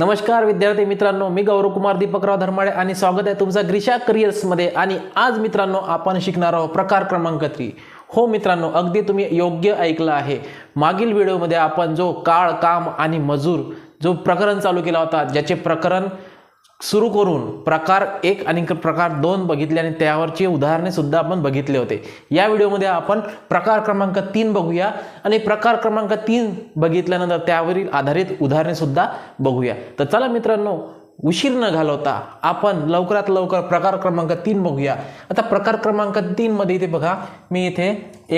नमस्कार विद्यार्थी मित्रांनो मी गौरव कुमार दीपकराव धर्माडे आणि स्वागत आहे तुमचा ग्रिशा करिअर्समध्ये. आणि आज मित्रांनो आपण शिकणार आहोत प्रकार क्रमांक थ्री. हो मित्रांनो अगदी तुम्ही योग्य ऐकलं आहे. मागील व्हिडिओमध्ये आपण जो काळ काम आणि मजूर जो प्रकरण चालू केला होता ज्याचे प्रकरण सुरू करून प्रकार एक आणि प्रकार दोन बघितले आणि त्यावरची उदाहरणे सुद्धा आपण बघितले होते. या व्हिडिओमध्ये आपण प्रकार क्रमांक तीन बघूया आणि प्रकार क्रमांक तीन बघितल्यानंतर त्यावरील आधारित उदाहरणे सुद्धा बघूया. तर चला मित्रांनो उशीर न घालवता आपण लवकरात लवकर प्रकार क्रमांक तीन बघूया. आता प्रकार क्रमांक तीनमध्ये इथे बघा मी इथे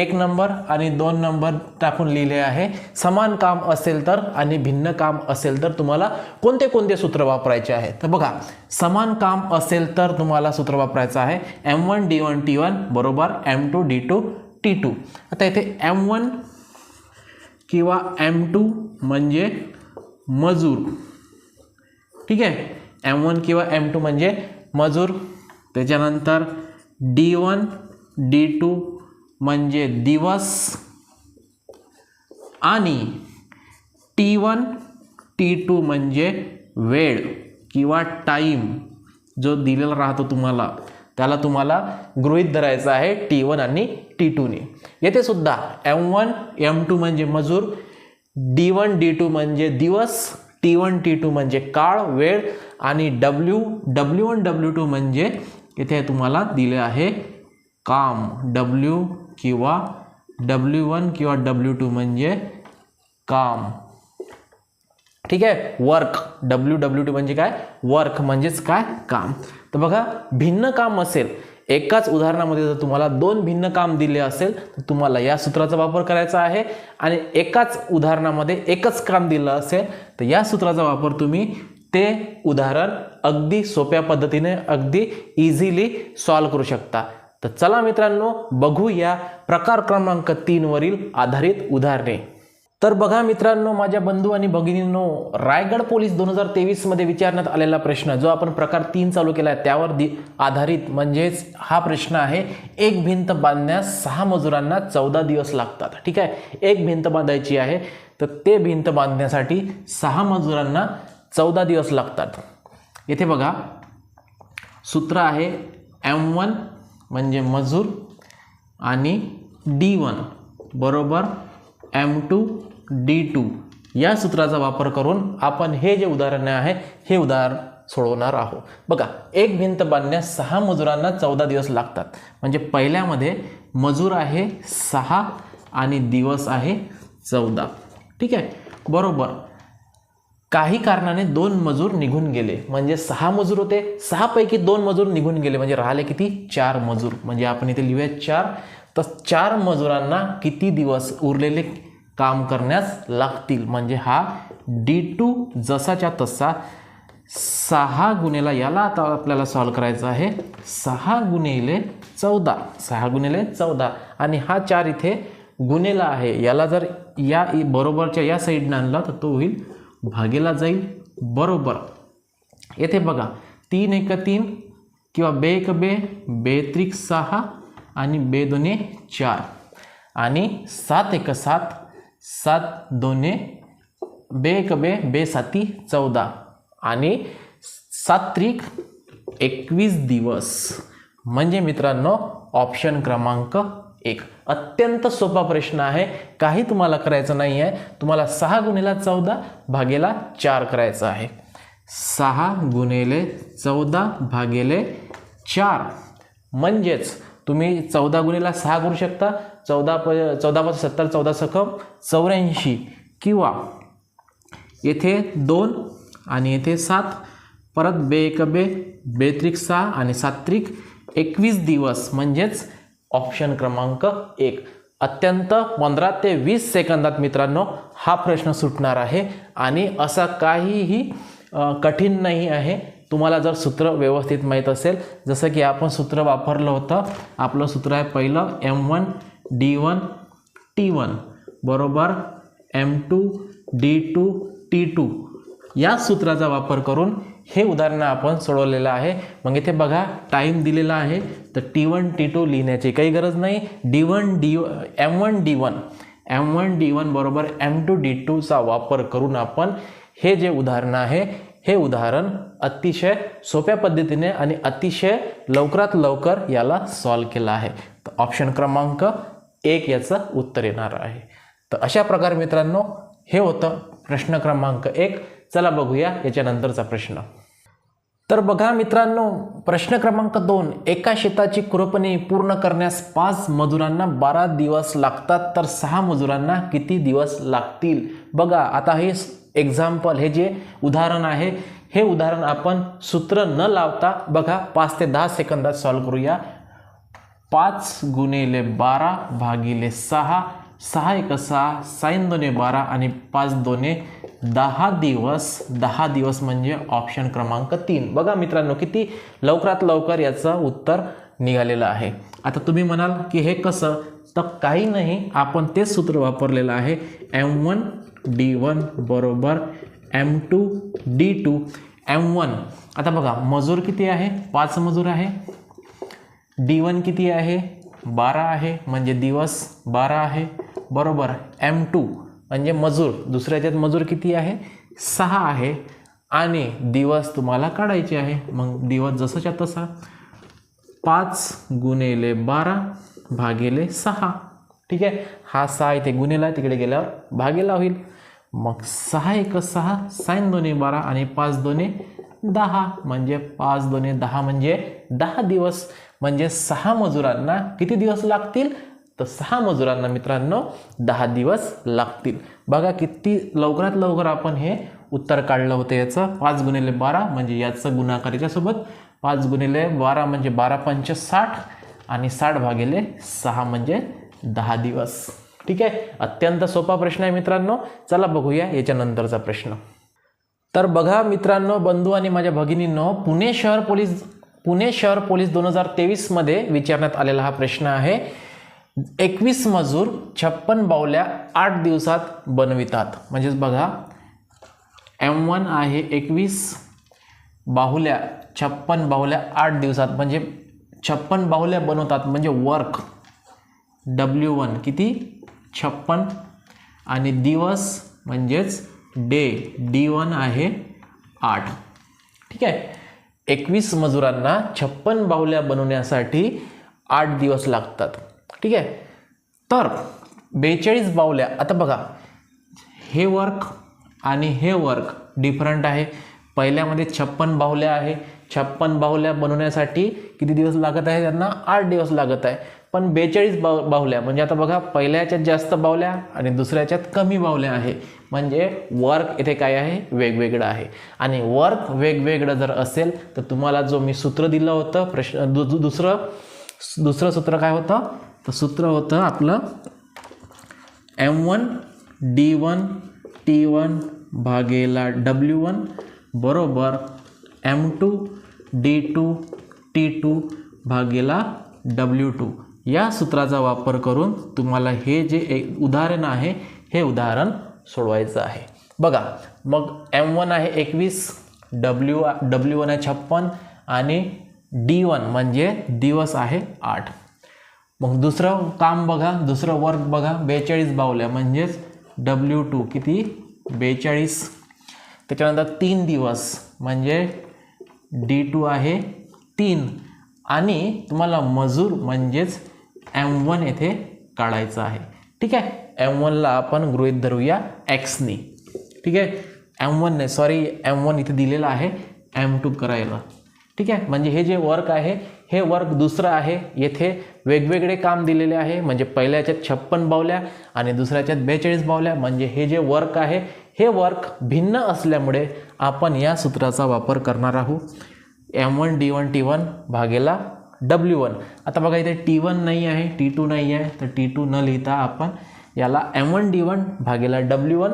एक नंबर आणि दोन नंबर टाकून लिहिले आहे. समान काम असेल तर आणि भिन्न काम असेल तर तुम्हाला कोणते कोणते सूत्र वापरायचे आहे? तर बघा समान काम असेल तर तुम्हाला सूत्र वापरायचं आहे M one D one T one बरोबर M two D two T two आता इथे एम वन किंवा एम टू म्हणजे मजूर. ठीक आहे? एम वन किंवा एम टू म्हणजे मजूर. त्याच्यानंतर डी वन डी टू म्हणजे दिवस. आणि टी वन टी टू म्हणजे वेळ किंवा टाईम जो दिलेला राहतो तुम्हाला. त्याला तुम्हाला गृहीत धरायचं आहे टी वन आणि टी टूने येथे सुद्धा एम वन एम टू म्हणजे मजूर. डी वन डी टू म्हणजे दिवस. टी वन टी टू म्हणजे काळ वेळ आणि W W one W two म्हणजे इथे तुम्हाला दिले आहे काम. डब्ल्यू किंवा डब्ल्यू वन किंवा डब्ल्यू टू म्हणजे काम. ठीक आहे? वर्क डब्ल्यू डब्ल्यू टू म्हणजे काय? वर्क म्हणजेच काय? काम. तर बघा भिन्न काम असेल एकाच उदाहरणामध्ये जर तुम्हाला दोन भिन्न काम दिले असेल तर तुम्हाला या सूत्राचा वापर करायचा आहे. आणि एकाच उदाहरणामध्ये एकच काम दिलं असेल तर या सूत्राचा वापर तुम्ही ते उदाहरण अगदी सोप्या पद्धतीने अगदी इझिली सॉल्व करू शकता. तर चला मित्रांनो बघू या प्रकार क्रमांक तीनवरील आधारित उदाहरणे. तर बघा मित्रांनो माझ्या बंधू आणि भगिनींनो रायगड पोलीस दोन हजार तेवीसमध्ये विचारण्यात आलेला प्रश्न जो आपण प्रकार तीन चालू केला आहे त्यावर दि आधारित म्हणजेच हा प्रश्न आहे एक भिंत बांधण्यास सहा मजुरांना चौदा दिवस लागतात. ठीक आहे? एक भिंत बांधायची आहे तर ते भिंत बांधण्यासाठी सहा मजुरांना चौदा दिवस लागतात. येथे बघा सूत्र आहे एम वन म्हणजे मजूर आणि डी वन बरोबर एम टू डी टू. या सूत्राचा वापर करून आपण हे जे उदाहरण आहे हे उदाहरण सोडवणार आहोत. बघा एक भिंत बांधण्यास सहा मजुरांना चौदा दिवस लागतात. म्हणजे पहिल्यामध्ये मजूर आहे सहा आणि दिवस आहे चौदा. ठीक आहे? बरोबर. काही कारणाने दोन मजूर निघून गेले. म्हणजे सहा मजूर होते. सहापैकी दोन मजूर निघून गेले. म्हणजे राहिले किती? चार मजूर. म्हणजे आपण इथे लिहूया चार. तर चार मजुरांना किती दिवस उरलेले? काम करण्यास लागतील. म्हणजे हा डी टू जसाच्या तसा सहा गुन्हेला याला आता आपल्याला सॉल्व करायचं आहे. सहा गुन्हेले चौदा. सहा गुन्हेले चौदा. आणि हा चार इथे गुन्हेला आहे. याला जर या बरोबरच्या या साईडनं आणला तर तो होईल भागेला जाईल बरोबर. येथे बघा तीन एक तीन किंवा बे एक बे बेत्रिक सहा आणि बे दोन्ही चार. आणि सात एक सात सात दोने बे एक बे बे साती चौदा. आणि सात त्रिक एकवीस दिवस. म्हणजे मित्रांनो ऑप्शन क्रमांक एक. अत्यंत सोपा प्रश्न आहे. काही तुम्हाला करायचं नाही आहे तुम्हाला सहा गुणेला चौदा भागेला चार करायचं आहे. सहा गुणेले चौदा भागेले चार. म्हणजेच तुम्ही चौदा गुणेला सहा करू शकता. चौदा प चौदा पाच सत्तर चौदा सखम चौऱ्याऐंशी. किंवा येथे दोन आणि येथे सात. परत बे एक बे बेत्रिक सहा आणि सात्रिक एकवीस दिवस म्हणजेच ऑप्शन क्रमांक एक. अत्यंत पंधरा ते वीस सेकंदात मित्रांनो हा प्रश्न सुटणार आहे. आणि असा काहीही कठीण नाही आहे. तुम्हाला जर सूत्र व्यवस्थित माहीत असेल जसं की आपण सूत्र वापरलं होतं. आपलं सूत्र आहे पहिलं M one D one T one बरोबर? M two D two T two. या सूत्राचा वापर करून हे उदाहरण आपण सोडवलेलं आहे. मग इथे बघा टाईम दिलेला आहे. तर टी वन टी टू लिहिण्याची काही गरज नाही. D one D M one D one. M one D one बरोबर? एम टू डी टूचा वापर करून आपण हे जे उदाहरण आहे हे उदाहरण अतिशय सोप्या पद्धतीने आणि अतिशय लवकरात लवकर याला सॉल्व केलं आहे. ऑप्शन क्रमांक एक याचं उत्तर येणार आहे. तर अशा प्रकारे मित्रांनो हे होतं प्रश्न क्रमांक एक. चला बघूया याच्यानंतरचा प्रश्न. तर बघा मित्रांनो प्रश्न क्रमांक दोन. एका शेताची खुरपणी पूर्ण करण्यास पाच मजुरांना बारा दिवस लागतात तर सहा मजुरांना किती दिवस लागतील? बघा आता हे एक्झाम्पल हे जे उदाहरण आहे हे उदाहरण आपण सूत्र न लावता बघा पाच ते दहा सेकंदात सॉल्व करूया. पाच गुणिले बारा भागिले सहा. सहा एक सहा साईन दोने बारा आणि पाच दोने दहा दिवस. दहा दिवस म्हणजे ऑप्शन क्रमांक तीन. बघा मित्रांनो किती लवकरात लवकर याचं उत्तर निघालेलं आहे. आता तुम्ही म्हणाल की हे कसं? तर काही नाही आपण तेच सूत्र वापरलेलं आहे. एम वन डी वन बरोबर M two D two M one आता बघा मजूर किती आहे? पाच मजूर आहे. डी वन किती आहे? बारा आहे. म्हणजे दिवस बारा आहे. बरोबर. एम टू म्हणजे मजूर. दुसऱ्याच्यात मजूर किती आहे? सहा आहे. आणि दिवस तुम्हाला काढायचे आहे. मग दिवस जसंच्या तसा. पाच गुणेले बारा भागेले सहा. ठीक आहे? हा सहा इथे गुन्हेला तिकडे गेल्यावर भागेला होईल. मग सहा एक सहा साईन दोन्ही बारा आणि पाच दोन्ही दहा. म्हणजे पाच दोन्ही दहा म्हणजे दहा दिवस. म्हणजे सहा मजुरांना किती दिवस लागतील? तर सहा मजुरांना मित्रांनो दहा दिवस लागतील. बघा किती लवकरात लवकर आपण हे उत्तर काढलं होतं याचं. पाच गुणिले बारा म्हणजे याचं गुणाकार याच्यासोबत. पाच गुणिले बारा म्हणजे बारा पंच साठ आणि साठ भागिले सहा म्हणजे दहा दिवस. ठीक आहे? अत्यंत सोपा प्रश्न आहे मित्रांनो. चला बघूया याच्यानंतरचा प्रश्न. तर बघा मित्रांनो बंधू आणि माझ्या भगिनींनो पुणे शहर पोलीस पुणे शहर पोलीस दोन हजार तेवीसमध्ये विचारण्यात आलेला हा प्रश्न आहे. एकवीस मजूर छप्पन बावल्या आठ दिवसात बनवितात. म्हणजेच बघा एम वन आहे एकवीस बाहुल्या छप्पन बाहुल्या आठ दिवसात. म्हणजे छप्पन बाहुल्या बनवतात म्हणजे वर्क डब्ल्यू वन किती? छप्पन. आणि दिवस म्हणजेच डे डी वन आहे आठ. ठीक आहे? एकवीस मजुरांना छप्पन बाहुल्या बनवण्यासाठी आठ दिवस लागतात. ठीक आहे? तर बेचाळीस बाहुल्या आता बघा हे वर्क आणि हे वर्क डिफरंट आहे. पहिल्यामध्ये छप्पन बाहुल्या आहे. छप्पन बाहुल्या बनवण्यासाठी किती दिवस लागत आहे? त्यांना आठ दिवस लागत आहे. पण बेचाळीस बाव बाहुल्या म्हणजे आता बघा पहिल्याच्यात जास्त बाहुल्या आणि दुसऱ्याच्यात कमी बाहुल्या आहे. म्हणजे वर्क इथे काय आहे? वेगवेगळं आहे. आणि वर्क वेगवेगळं जर असेल तर तुम्हाला जो मी सूत्र दिलं होतं प्रश्न दु दु- दुसरं दुसरं सूत्र काय होतं? तर सूत्र होतं आपलं M one D one T one भागेला डब्ल्यू वन बरोबर M two D two T two भागेला डब्ल्यू टू या सूत्राचा वापर करून तुम्हाला हे जे एक उदाहरण आहे हे उदाहरण सोडवायचं आहे. बघा मग एम वन आहे एकवीस डब्ल्यू डब्ल्यू वन आहे छप्पन आणि डी वन म्हणजे दिवस आहे आठ. मग दुसरं काम बघा दुसरं वर्क बघा बेचाळीस बावल्या म्हणजेच डब्ल्यू टू किती? बेचाळीस. त्याच्यानंतर तीन दिवस म्हणजे डी टू आहे तीन. आणि तुम्हाला मजूर म्हणजेच एम वन येथे काढायचं आहे. ठीक आहे? एम वनला आपण गृहित धरूया एक्सनी ठीक आहे? M one sorry M one इथे दिलेलं आहे एम टू करायला. ठीक आहे? म्हणजे हे जे वर्क आहे हे वर्क दुसरं आहे. येथे वेगवेगळे काम दिलेले आहे. म्हणजे पहिल्याच्यात छप्पन बावल्या आणि दुसऱ्याच्यात बेचाळीस बावल्या. म्हणजे हे जे वर्क आहे हे वर्क भिन्न असल्यामुळे आपण या सूत्राचा वापर करणार आहोत. M one D one T one भागेला डब्ल्यू वन आता बघा इथे टी वन नाही आहे टी टू नाही आहे. तर टी टू न लिहिता आपण याला एम वन डी वन भागेला डब्ल्यू वन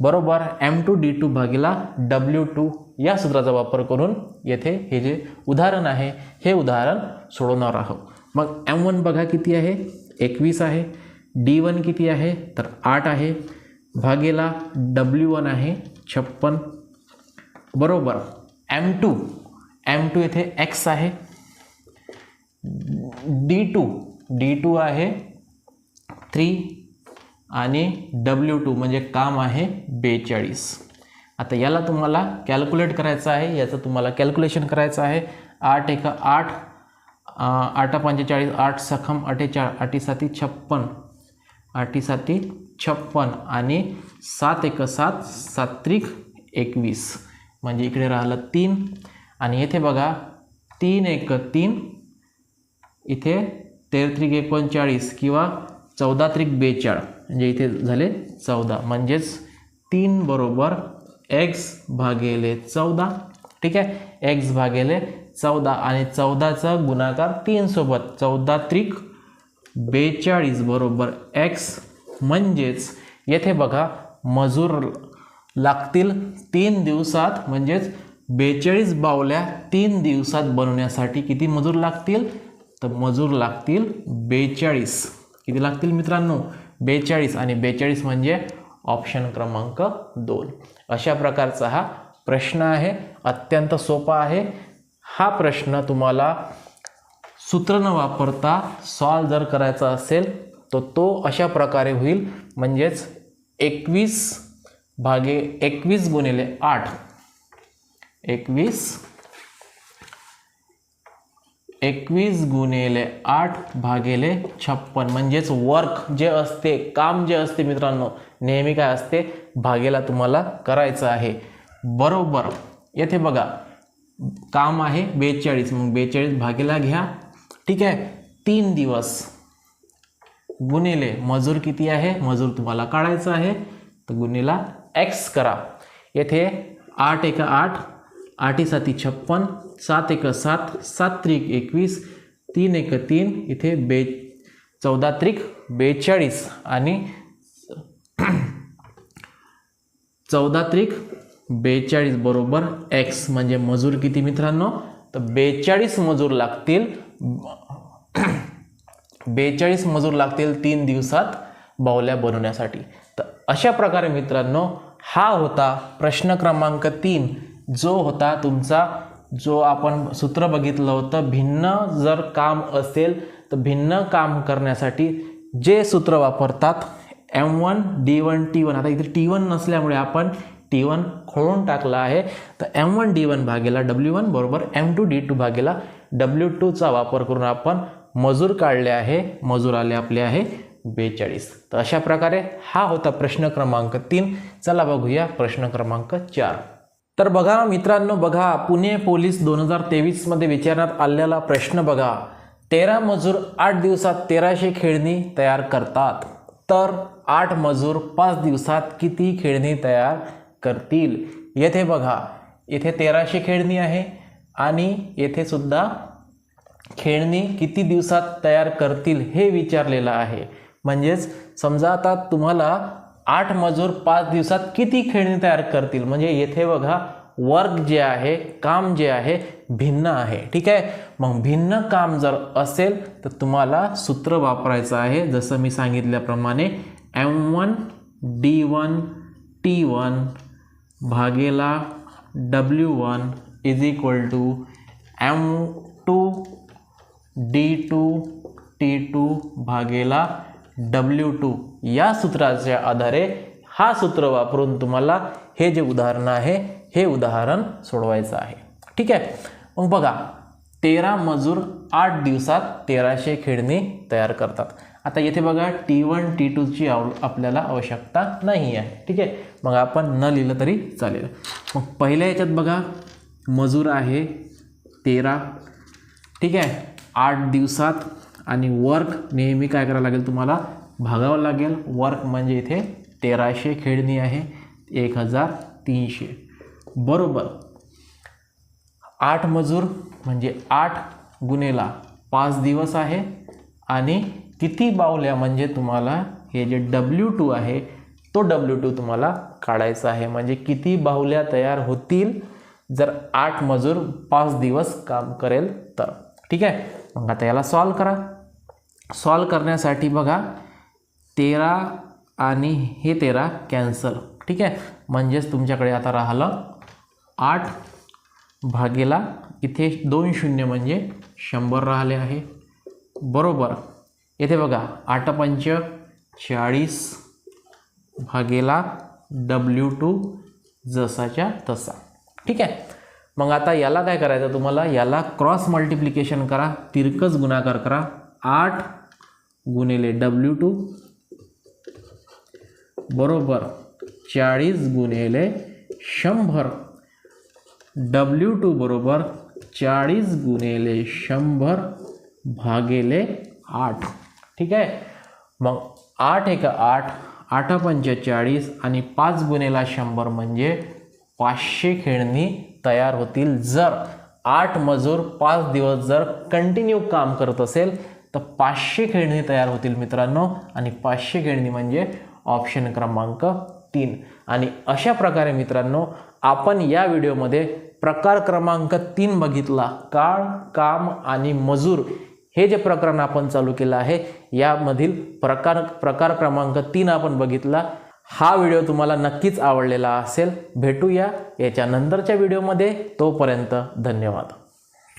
बरोबर एम टू डी टू भागेला डब्ल्यू टू या सूत्राचा वापर करून येथे हे जे उदाहरण आहे हे उदाहरण सोडवणार आहोत. मग एम वन बघा किती आहे? एकवीस आहे. डी वन किती आहे? तर आठ आहे. भागेला डब्ल्यू वन आहे छप्पन. बरोबर एम टू एम टू येथे एक्स आहे. डी टू डी टू आहे. थ्री आणि डब्ल्यू टू म्हणजे काम आहे बेचाळीस. आता याला तुम्हाला कॅल्क्युलेट करायचं आहे याचं तुम्हाला कॅल्क्युलेशन करायचं आहे. आठ एका आठ आठ पंचेचाळीस आठ सखम अठ्ठेचाळ आठी साती छप्पन. आठी साती छप्पन आणि सात एक सात सात्रिक एकवीस. म्हणजे इकडे राहिलं तीन. आणि येथे बघा तीन एक तीन इथे तेरत्रिक एकोणचाळीस किंवा चौदा त्रिक बेचाळ. म्हणजे इथे झाले चौदा. म्हणजेच तीन बरोबर एक्स भागेले चौदा. ठीक आहे? एक्स भागेले चौदा आणि चौदाचा गुणाकार तीनसोबत चौदा त्रिक बेचाळीस बरोबर एक्स. म्हणजेच येथे बघा मजूर लागतील तीन दिवसात. म्हणजेच बेचाळीस बावल्या तीन दिवसात बनवण्यासाठी किती मजूर लागतील? तर मजूर लागतील बेचाळीस. किती लागतील मित्रांनो? बेचाळीस आणि बेचाळीस म्हणजे ऑप्शन क्रमांक दोन. अशा प्रकारचा हा प्रश्न आहे. अत्यंत सोपा आहे. हा प्रश्न तुम्हाला सूत्र न वापरता सॉल्व जर करायचा असेल तर तो अशा प्रकारे होईल. म्हणजेच एकवीस भागे एकवीस गुणिले आठ. एकवीस एकवीस गुणिले आठ भागेले छप्पन. म्हणजेच वर्क जे असते काम जे असते मित्रांनो नेहमी काय असते? भागेला तुम्हाला करायचं आहे. बरोबर. येथे बघा काम आहे बेचाळीस. मग बेचाळीस भागेला घ्या. ठीक आहे? तीन दिवस. गुणिले मजूर किती आहे? मजूर तुम्हाला काढायचं आहे. तर गुन्हेला एक्स करा. येथे आठ एका आठ आठी साती छप्पन सात एक सात सात त्रिक एकवीस तीन एक तीन इथे बे चौदा त्रिक बेचाळीस आणि चौदा त्रिक बेचाळीस बरोबर एक्स म्हणजे मजूर किती मित्रांनो? तर बेचाळीस मजूर लागतील बेचाळीस मजूर लागतील तीन दिवसात बावल्या बनवण्यासाठी. तर अशा प्रकारे मित्रांनो हा होता प्रश्न क्रमांक तीन. जो होता तुमचा जो आपण सूत्र बघितलं होतं भिन्न जर काम असेल तर भिन्न काम करण्यासाठी जे सूत्र वापरतात M one D one T one आता इथे टी वन नसल्यामुळे आपण टी वन खोळून टाकला आहे. तर एम वन डी वन भागेला डब्ल्यू वन बरोबर एम टू डी टू भागेला डब्ल्यू टूचा वापर करून आपण मजूर काढले आहे मजूर आले आपले आहे बेचाळीस. तर अशा प्रकारे हा होता प्रश्न क्रमांक तीन. चला बघूया प्रश्न क्रमांक चार. तर बघा मित्रांनो बघा पुणे पोलीस दोन हजार तेवीसमध्ये विचारण्यात आलेला प्रश्न बघा. तेरा मजूर आठ दिवसात तेराशे खेळणी तयार करतात. तर आठ मजूर पाच दिवसात किती खेळणी तयार करतील? येथे बघा येथे तेराशे खेळणी आहे आणि येथे सुद्धा खेळणी किती दिवसात तयार करतील हे विचारलेलं आहे. म्हणजेच समजा आता तुम्हाला आठ मजूर पाच दिवसात किती खेळणी तयार करतील? म्हणजे येथे बघा वर्क जे आहे काम जे आहे भिन्न आहे. ठीक आहे? मग भिन्न काम जर असेल तर तुम्हाला सूत्र वापरायचं आहे. जसं मी सांगितल्याप्रमाणे M one D one T one भागेला W one is equal to M two D two T two भागेला डब्ल्यू टू या सूत्राच्या आधारे हा सूत्र वापरून तुम्हाला हे जे उदाहरण आहे हे उदाहरण सोडवायचं आहे. ठीक आहे? मग बघा तेरा मजूर आठ दिवसात तेराशे खेळणी तयार करतात. आता येथे बघा टी वन टी टूची आव आपल्याला आवश्यकता नाही आहे. ठीक आहे? मग आपण न लिहिलं तरी चालेल. मग पहिल्या याच्यात बघा मजूर आहे तेरा. ठीक आहे? आठ दिवसात आणि वर्क नेहमी काय करावं लागेल तुम्हाला? भागावं लागेल. वर्क म्हणजे इथे तेराशे खेळणी आहे. एक हजार तीनशे. बरोबर. आठ मजूर म्हणजे आठ गुन्हेला पाच दिवस आहे. आणि किती बावल्या म्हणजे तुम्हाला हे जे डब्ल्यू टू आहे तो डब्ल्यू टू तुम्हाला काढायचा आहे. म्हणजे किती बाहुल्या तयार होतील जर आठ मजूर पाच दिवस काम करेल तर. ठीक आहे? मग आता याला सॉल्व करा. सॉल्व करण्यासाठी बघा तेरा आणि हे तेरा कॅन्सल. ठीक आहे? म्हणजेच तुमच्याकडे आता राहिलं आठ भागेला इथे दोन शून्य म्हणजे शंभर राहिले आहे. बरोबर. येथे बघा आठ पंच चाळीस भागेला डब्ल्यू टू जसाच्या तसा. ठीक आहे? मग आता याला काय करायचं तुम्हाला? याला क्रॉस मल्टिप्लिकेशन करा तिरकस गुणाकार करा. आठ गुणिले डब्ल्यू टू बरोबर चाळीस गुणिले शंभर. डब्ल्यू टू बरोबर चाळीस गुणिले शंभर भागेले आठ. ठीक आहे? मग आठ एक आठ आठ पंचेचाळीस आणि पाच गुणेला शंभर म्हणजे पाचशे खेळणी तयार होतील. जर आठ मजूर पाच दिवस जर कंटिन्यू काम करत असेल तर पाचशे खेळणी तयार होतील मित्रांनो. आणि पाचशे खेळणी म्हणजे ऑप्शन क्रमांक तीन. आणि अशा प्रकारे मित्रांनो आपण या व्हिडिओमध्ये प्रकार क्रमांक तीन बघितला. काळ काम आणि मजूर हे जे प्रकरण आपण चालू केलं आहे यामधील प्रकार प्रकार क्रमांक तीन आपण बघितला. हा व्हिडिओ तुम्हाला नक्कीच आवडलेला असेल. भेटूया याच्या नंतरच्या व्हिडिओमध्ये. तोपर्यंत धन्यवाद.